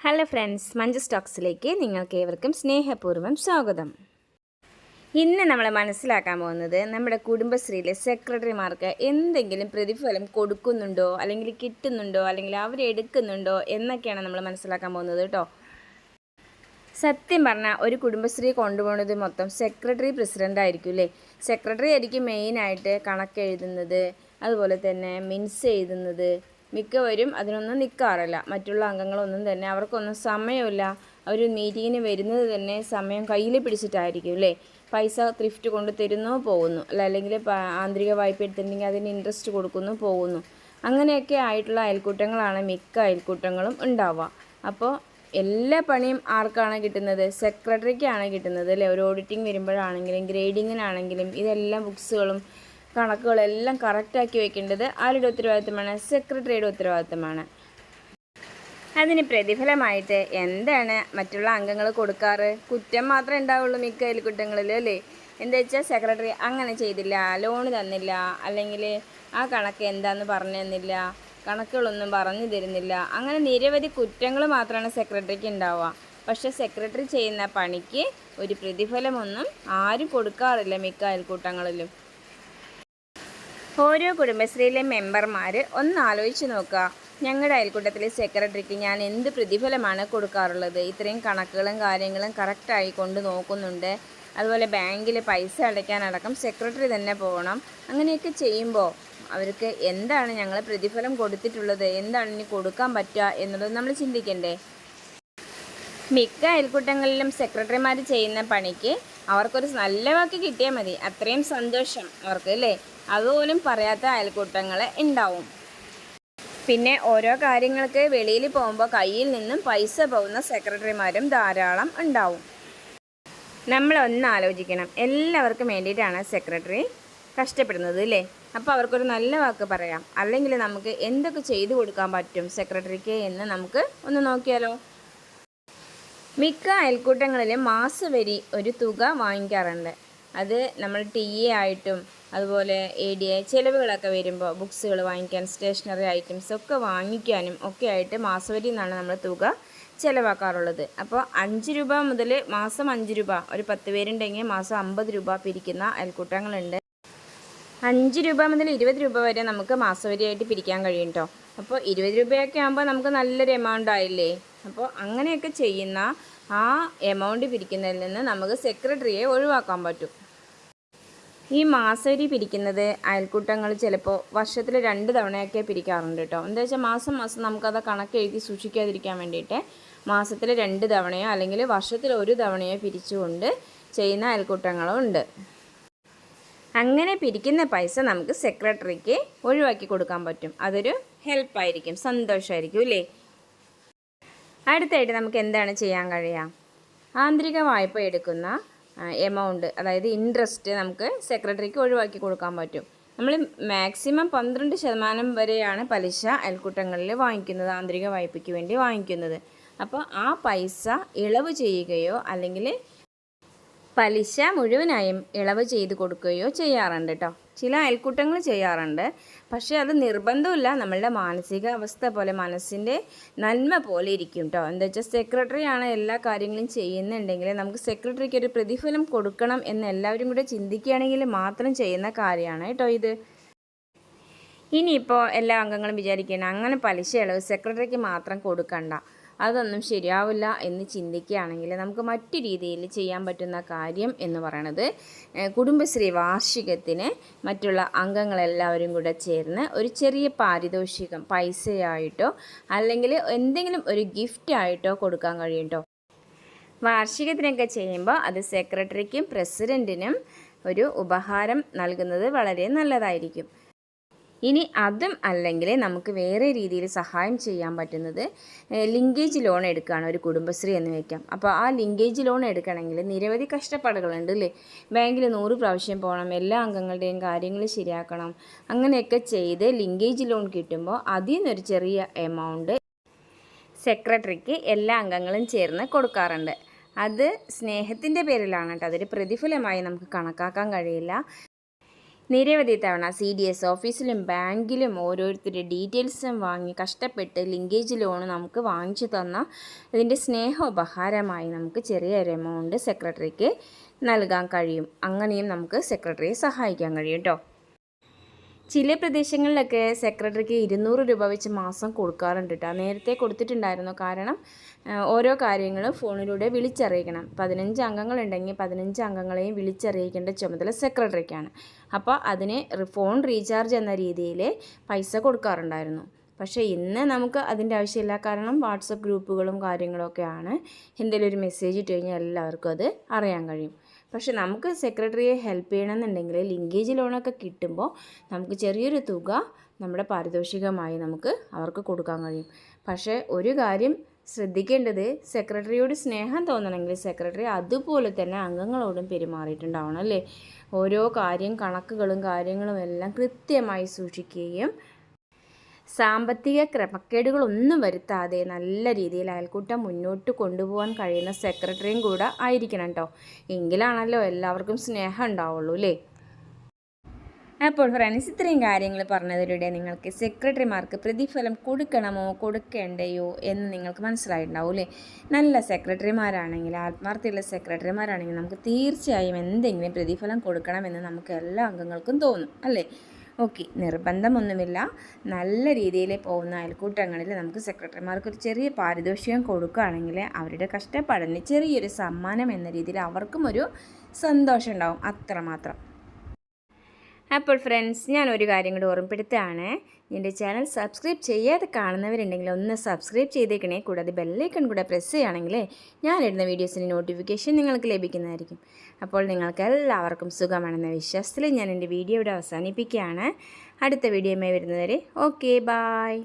Hello friends Manju സ്റ്റോക്സിലേക്ക് നിങ്ങൾക്ക് ഏവർക്കും സ്നേഹപൂർവം സ്വാഗതം. ഇന്ന് നമ്മൾ മനസ്സിലാക്കാൻ പോകുന്നത് നമ്മുടെ കുടുംബശ്രീയിലെ സെക്രട്ടറിമാർക്ക് എന്തെങ്കിലും പ്രതിഫലം കൊടുക്കുന്നുണ്ടോ അല്ലെങ്കിൽ കിട്ടുന്നുണ്ടോ അല്ലെങ്കിൽ അവരെടുക്കുന്നുണ്ടോ എന്നൊക്കെയാണ് നമ്മൾ മനസ്സിലാക്കാൻ പോകുന്നത് കേട്ടോ. സത്യം പറഞ്ഞാൽ ഒരു കുടുംബശ്രീ കൊണ്ടുപോകുന്നത് മൊത്തം സെക്രട്ടറി പ്രസിഡന്റ് ആയിരിക്കും അല്ലേ? സെക്രട്ടറി ആയിരിക്കും മെയിനായിട്ട് കണക്ക് എഴുതുന്നത് അതുപോലെ തന്നെ മിൻസ് എഴുതുന്നത് മിക്കവരും അതിനൊന്നും നിൽക്കാറില്ല മറ്റുള്ള അംഗങ്ങളൊന്നും തന്നെ അവർക്കൊന്നും സമയമില്ല. അവർ മീറ്റിങ്ങിന് വരുന്നത് തന്നെ സമയം കയ്യിൽ പിടിച്ചിട്ടായിരിക്കും അല്ലേ? പൈസ ത്രിഫ്റ്റ് കൊണ്ട് തരുന്നു പോകുന്നു. അല്ല അല്ലെങ്കിൽ ആന്തരിക വായ്പ എടുത്തിട്ടുണ്ടെങ്കിൽ അതിന് ഇൻട്രസ്റ്റ് കൊടുക്കുന്നു പോകുന്നു. അങ്ങനെയൊക്കെ ആയിട്ടുള്ള അയൽക്കൂട്ടങ്ങളാണ് മിക്ക അയൽക്കൂട്ടങ്ങളും ഉണ്ടാവുക. അപ്പോൾ എല്ലാ പണിയും ആർക്കാണ് കിട്ടുന്നത്? സെക്രട്ടറിക്കാണ് കിട്ടുന്നത് അല്ലേ? ഒരു ഓഡിറ്റിംഗ് വരുമ്പോഴാണെങ്കിലും ഗ്രേഡിങ്ങിനാണെങ്കിലും ഇതെല്ലാം ബുക്സുകളും കണക്കുകളെല്ലാം കറക്റ്റാക്കി വയ്ക്കേണ്ടത് ആരുടെ ഉത്തരവാദിത്തമാണ്? സെക്രട്ടറിയുടെ ഉത്തരവാദിത്തമാണ്. അതിന് പ്രതിഫലമായിട്ട് എന്താണ് മറ്റുള്ള അംഗങ്ങൾ കൊടുക്കാറ്? കുറ്റം മാത്രമേ ഉണ്ടാവുള്ളൂ മിക്ക അയൽക്കുറ്റങ്ങളിൽ അല്ലേ? എന്താ വെച്ചാൽ സെക്രട്ടറി അങ്ങനെ ചെയ്തില്ല ലോണ് തന്നില്ല അല്ലെങ്കിൽ ആ കണക്ക് എന്താന്ന് പറഞ്ഞു തന്നില്ല കണക്കുകളൊന്നും പറഞ്ഞു തരുന്നില്ല. അങ്ങനെ നിരവധി കുറ്റങ്ങൾ മാത്രമാണ് സെക്രട്ടറിക്ക് ഉണ്ടാവുക. പക്ഷേ സെക്രട്ടറി ചെയ്യുന്ന പണിക്ക് ഒരു പ്രതിഫലമൊന്നും ആരും കൊടുക്കാറില്ല മിക്ക അയൽക്കൂട്ടങ്ങളിലും. ഓരോ കുടുംബശ്രീയിലെ മെമ്പർമാർ ഒന്ന് ആലോചിച്ച് നോക്കുക ഞങ്ങളുടെ അയൽക്കൂട്ടത്തിലെ സെക്രട്ടറിക്ക് ഞാൻ എന്ത് പ്രതിഫലമാണ് കൊടുക്കാറുള്ളത്? ഇത്രയും കണക്കുകളും കാര്യങ്ങളും കറക്റ്റായി കൊണ്ട് നോക്കുന്നുണ്ട്. അതുപോലെ ബാങ്കിൽ പൈസ അടയ്ക്കാനടക്കം സെക്രട്ടറി തന്നെ പോകണം. അങ്ങനെയൊക്കെ ചെയ്യുമ്പോൾ അവർക്ക് എന്താണ് ഞങ്ങൾ പ്രതിഫലം കൊടുത്തിട്ടുള്ളത്? എന്താണ് ഇനി കൊടുക്കാൻ പറ്റുക എന്നുള്ളത് നമ്മൾ ചിന്തിക്കണ്ടേ? മിക്ക അയൽക്കൂട്ടങ്ങളിലും സെക്രട്ടറിമാർ ചെയ്യുന്ന പണിക്ക് അവർക്കൊരു നല്ല വാക്ക് കിട്ടിയാൽ മതി. അത്രയും സന്തോഷം അവർക്ക് അല്ലേ? അതുപോലും പറയാത്ത അയൽക്കൂട്ടങ്ങൾ ഉണ്ടാവും. പിന്നെ ഓരോ കാര്യങ്ങൾക്ക് വെളിയിൽ പോകുമ്പോൾ കയ്യിൽ നിന്നും പൈസ പോകുന്ന സെക്രട്ടറിമാരും ധാരാളം ഉണ്ടാവും. നമ്മൾ ഒന്ന് ആലോചിക്കണം. എല്ലാവർക്കും വേണ്ടിയിട്ടാണ് സെക്രട്ടറി കഷ്ടപ്പെടുന്നത് അല്ലേ? അപ്പോൾ അവർക്കൊരു നല്ല വാക്ക് പറയാം. അല്ലെങ്കിൽ നമുക്ക് എന്തൊക്കെ ചെയ്തു കൊടുക്കാൻ പറ്റും സെക്രട്ടറിക്ക് എന്ന് നമുക്ക് ഒന്ന് നോക്കിയാലോ? മിക്ക അയൽക്കൂട്ടങ്ങളിലും മാസവരി ഒരു തുക വാങ്ങിക്കാറുണ്ട്. അത് നമ്മൾ ടി എ ആയിട്ടും അതുപോലെ എ ഡി എ ചിലവുകളൊക്കെ വരുമ്പോൾ ബുക്സുകൾ വാങ്ങിക്കാൻ സ്റ്റേഷനറി ഐറ്റംസ് ഒക്കെ വാങ്ങിക്കാനും ഒക്കെ ആയിട്ട് മാസവരി എന്നാണ് നമ്മൾ തുക ചിലവാക്കാറുള്ളത്. അപ്പോൾ അഞ്ച് രൂപ മുതൽ മാസം അഞ്ച് രൂപ ഒരു പത്ത് പേരുണ്ടെങ്കിൽ മാസം അമ്പത് രൂപ പിരിക്കുന്ന അയൽക്കൂട്ടങ്ങളുണ്ട്. അഞ്ച് രൂപ മുതൽ ഇരുപത് രൂപ വരെ നമുക്ക് മാസവരിയായിട്ട് പിരിക്കാൻ കഴിയും കേട്ടോ അപ്പോൾ ഇരുപത് രൂപയൊക്കെ ആകുമ്പോൾ നമുക്ക് നല്ലൊരു എമൗണ്ട് ആയില്ലേ? അപ്പോൾ അങ്ങനെയൊക്കെ ചെയ്യുന്ന ആ എമൗണ്ട് പിരിക്കുന്നതിൽ നിന്ന് നമുക്ക് സെക്രട്ടറിയെ ഒഴിവാക്കാൻ പറ്റും. ഈ മാസവരി പിരിക്കുന്നത് അയൽക്കൂട്ടങ്ങൾ ചിലപ്പോൾ വർഷത്തിൽ രണ്ട് തവണയൊക്കെ പിരിക്കാറുണ്ട് കേട്ടോ. എന്താ വെച്ചാൽ മാസം മാസം നമുക്കത് കണക്ക് എഴുതി സൂക്ഷിക്കാതിരിക്കാൻ വേണ്ടിയിട്ട് മാസത്തിൽ രണ്ട് തവണയോ അല്ലെങ്കിൽ വർഷത്തിൽ ഒരു തവണയോ പിരിച്ചുകൊണ്ട് ചെയ്യുന്ന അയൽക്കൂട്ടങ്ങളും ഉണ്ട്. അങ്ങനെ പിരിക്കുന്ന പൈസ നമുക്ക് സെക്രട്ടറിക്ക് ഒഴിവാക്കി കൊടുക്കാൻ പറ്റും. അതൊരു ഹെൽപ്പായിരിക്കും സന്തോഷമായിരിക്കും അല്ലേ? അടുത്തായിട്ട് നമുക്ക് എന്താണ് ചെയ്യാൻ കഴിയുക? ആന്തരിക വായ്പ എടുക്കുന്ന എമൗണ്ട് അതായത് ഇൻട്രസ്റ്റ് നമുക്ക് സെക്രട്ടറിക്ക് ഒഴിവാക്കി കൊടുക്കാൻ പറ്റും. നമ്മൾ മാക്സിമം പന്ത്രണ്ട് ശതമാനം വരെയാണ് പലിശ അയൽക്കൂട്ടങ്ങളിൽ വാങ്ങിക്കുന്നത് ആന്തരിക വായ്പയ്ക്ക് വേണ്ടി വാങ്ങിക്കുന്നത്. അപ്പോൾ ആ പൈസ ഇളവ് ചെയ്യുകയോ അല്ലെങ്കിൽ പലിശ മുഴുവനായും ഇളവ് ചെയ്ത് കൊടുക്കുകയോ ചെയ്യാറുണ്ട് കേട്ടോ ചില അയൽക്കൂട്ടങ്ങൾ ചെയ്യാറുണ്ട്. പക്ഷേ അത് നിർബന്ധമില്ല നമ്മളുടെ മാനസിക അവസ്ഥ പോലെ മനസ്സിന്റെ നന്മ പോലെ ഇരിക്കും കേട്ടോ എന്താ വെച്ചാൽ സെക്രട്ടറിയാണ് എല്ലാ കാര്യങ്ങളും ചെയ്യുന്നുണ്ടെങ്കിൽ നമുക്ക് സെക്രട്ടറിക്ക് ഒരു പ്രതിഫലം കൊടുക്കണം എന്ന് എല്ലാവരും കൂടെ ചിന്തിക്കുകയാണെങ്കിൽ മാത്രം ചെയ്യുന്ന കാര്യമാണ് കേട്ടോ ഇത്. ഇനിയിപ്പോൾ എല്ലാ അംഗങ്ങളും വിചാരിക്കണം അങ്ങനെ പലിശ ഇളവ് സെക്രട്ടറിക്ക് മാത്രം കൊടുക്കണ്ട. അതൊന്നും ശരിയാവില്ല എന്ന് ചിന്തിക്കുകയാണെങ്കിൽ നമുക്ക് മറ്റു രീതിയിൽ ചെയ്യാൻ പറ്റുന്ന കാര്യം എന്ന് പറയണത് കുടുംബശ്രീ വാർഷികത്തിന് മറ്റുള്ള അംഗങ്ങളെല്ലാവരും കൂടെ ചേർന്ന് ഒരു ചെറിയ പാരിതോഷികം പൈസയായിട്ടോ അല്ലെങ്കിൽ എന്തെങ്കിലും ഒരു ഗിഫ്റ്റ് ആയിട്ടോ കൊടുക്കാൻ കഴിയും വാർഷികത്തിനൊക്കെ ചെയ്യുമ്പോൾ അത് സെക്രട്ടറിക്കും പ്രസിഡന്റിനും ഒരു ഉപഹാരം നൽകുന്നത് വളരെ നല്ലതായിരിക്കും. ഇനി അതും അല്ലെങ്കിൽ നമുക്ക് വേറെ രീതിയിൽ സഹായം ചെയ്യാൻ പറ്റുന്നത് ലിങ്കേജ് ലോൺ എടുക്കുകയാണ് ഒരു കുടുംബശ്രീ എന്ന് വയ്ക്കാം അപ്പോൾ ആ ലിങ്കേജ് ലോൺ എടുക്കണമെങ്കിൽ നിരവധി കഷ്ടപ്പാടുകളുണ്ട് അല്ലേ? ബാങ്കിൽ നൂറ് പ്രാവശ്യം പോകണം എല്ലാ അംഗങ്ങളുടെയും കാര്യങ്ങൾ ശരിയാക്കണം അങ്ങനെയൊക്കെ ചെയ്ത് ലിങ്കേജ് ലോൺ കിട്ടുമ്പോൾ അതിൽ നിന്നൊരു ചെറിയ എമൗണ്ട് സെക്രട്ടറിക്ക് എല്ലാ അംഗങ്ങളും ചേർന്ന് കൊടുക്കാറുണ്ട്. അത് സ്നേഹത്തിന്റെ പേരിലാണ് കേട്ടോ. അതൊരു പ്രതിഫലമായി നമുക്ക് കണക്കാക്കാൻ കഴിയില്ല. നിരവധി തവണ സി ഡി എസ് ഓഫീസിലും ബാങ്കിലും ഓരോരുത്തരുടെ ഡീറ്റെയിൽസും വാങ്ങി കഷ്ടപ്പെട്ട് ലിങ്കേജ് ലോൺ നമുക്ക് വാങ്ങിച്ചു തന്ന ഇതിന്റെ സ്നേഹോപഹാരമായി നമുക്ക് ചെറിയൊരു എമൗണ്ട് സെക്രട്ടറിക്ക് നൽകാൻ കഴിയും. അങ്ങനെയും നമുക്ക് സെക്രട്ടറിയെ സഹായിക്കാൻ കഴിയും കേട്ടോ ചില പ്രദേശങ്ങളിലൊക്കെ സെക്രട്ടറിക്ക് ഇരുന്നൂറ് രൂപ വെച്ച് മാസം കൊടുക്കാറുണ്ട് കേട്ടോ നേരത്തെ കൊടുത്തിട്ടുണ്ടായിരുന്നു. കാരണം ഓരോ കാര്യങ്ങളും ഫോണിലൂടെ വിളിച്ചറിയിക്കണം. പതിനഞ്ച് അംഗങ്ങളുണ്ടെങ്കിൽ പതിനഞ്ച് അംഗങ്ങളെയും വിളിച്ചറിയിക്കേണ്ട ചുമതല സെക്രട്ടറിക്കാണ്. അപ്പോൾ അതിന് ഫോൺ റീചാർജ് എന്ന രീതിയിൽ പൈസ കൊടുക്കാറുണ്ടായിരുന്നു. പക്ഷേ ഇന്ന് നമുക്ക് അതിന്റെ ആവശ്യമില്ല. കാരണം വാട്സപ്പ് ഗ്രൂപ്പുകളും കാര്യങ്ങളൊക്കെയാണ്. എന്തെങ്കിലും ഒരു മെസ്സേജ് ഇട്ട് കഴിഞ്ഞാൽ എല്ലാവർക്കും അത് അറിയാൻ കഴിയും. പക്ഷെ നമുക്ക് സെക്രട്ടറിയെ ഹെൽപ്പ് ചെയ്യണമെന്നുണ്ടെങ്കിൽ ലിങ്കേജ് ലോണൊക്കെ കിട്ടുമ്പോൾ നമുക്ക് ചെറിയൊരു തുക നമ്മുടെ പാരിതോഷികമായി നമുക്ക് അവർക്ക് കൊടുക്കാൻ കഴിയും. പക്ഷേ ഒരു കാര്യം ശ്രദ്ധിക്കേണ്ടത് സെക്രട്ടറിയോട് സ്നേഹം തോന്നണമെങ്കിൽ സെക്രട്ടറി അതുപോലെ തന്നെ അംഗങ്ങളോടും പെരുമാറിയിട്ടുണ്ടാവണം അല്ലേ? ഓരോ കാര്യം കണക്കുകളും കാര്യങ്ങളും എല്ലാം കൃത്യമായി സൂക്ഷിക്കുകയും സാമ്പത്തിക ക്രമക്കേടുകളൊന്നും വരുത്താതെ നല്ല രീതിയിൽ അയൽക്കൂട്ടം മുന്നോട്ട് കൊണ്ടുപോകാൻ കഴിയുന്ന സെക്രട്ടറിയും കൂടെ ആയിരിക്കണം കേട്ടോ എങ്കിലാണല്ലോ എല്ലാവർക്കും സ്നേഹം ഉണ്ടാവുള്ളൂ അല്ലേ അപ്പോൾ ഫ്രണ്ട്സ് ഇത്രയും കാര്യങ്ങൾ പറഞ്ഞതിലൂടെ നിങ്ങൾക്ക് സെക്രട്ടറിമാർക്ക് പ്രതിഫലം കൊടുക്കണമോ കൊടുക്കേണ്ടയോ എന്ന് നിങ്ങൾക്ക് മനസ്സിലായിട്ടുണ്ടാവും അല്ലേ നല്ല സെക്രട്ടറിമാരാണെങ്കിൽ ആത്മാർത്ഥയുള്ള സെക്രട്ടറിമാരാണെങ്കിൽ നമുക്ക് തീർച്ചയായും എന്തെങ്കിലും പ്രതിഫലം കൊടുക്കണമെന്ന് നമുക്ക് എല്ലാ അംഗങ്ങൾക്കും തോന്നും അല്ലേ? ഓക്കെ നിർബന്ധമൊന്നുമില്ല. നല്ല രീതിയിൽ പോകുന്ന അയൽക്കൂട്ടങ്ങളിൽ നമുക്ക് സെക്രട്ടറിമാർക്ക് ഒരു ചെറിയ പാരിതോഷികം കൊടുക്കുകയാണെങ്കിൽ അവരുടെ കഷ്ടപ്പാടിന് ചെറിയൊരു സമ്മാനം എന്ന രീതിയിൽ അവർക്കും ഒരു സന്തോഷം ഉണ്ടാവും അത്രമാത്രം. അപ്പോൾ ഫ്രണ്ട്സ് ഞാൻ ഒരു കാര്യം കൂടി ഓർമ്മപ്പെടുത്തുകയാണ്. എന്റെ ചാനൽ സബ്സ്ക്രൈബ് ചെയ്യാതെ കാണുന്നവരുണ്ടെങ്കിൽ ഒന്ന് സബ്സ്ക്രൈബ് ചെയ്തേക്കണേ. കൂടാതെ ബെല്ലൈക്കൺ കൂടെ പ്രസ് ചെയ്യുകയാണെങ്കിൽ ഞാനിടുന്ന വീഡിയോസിന്റെ നോട്ടിഫിക്കേഷൻ നിങ്ങൾക്ക് ലഭിക്കുന്നതായിരിക്കും. അപ്പോൾ നിങ്ങൾക്ക് എല്ലാവർക്കും സുഖമാണെന്ന വിശ്വാസത്തിൽ ഞാൻ എന്റെ വീഡിയോ ഇവിടെ അവസാനിപ്പിക്കുകയാണ്. അടുത്ത വീഡിയോയുമായി വരുന്നവരെ ഓക്കെ ബായ്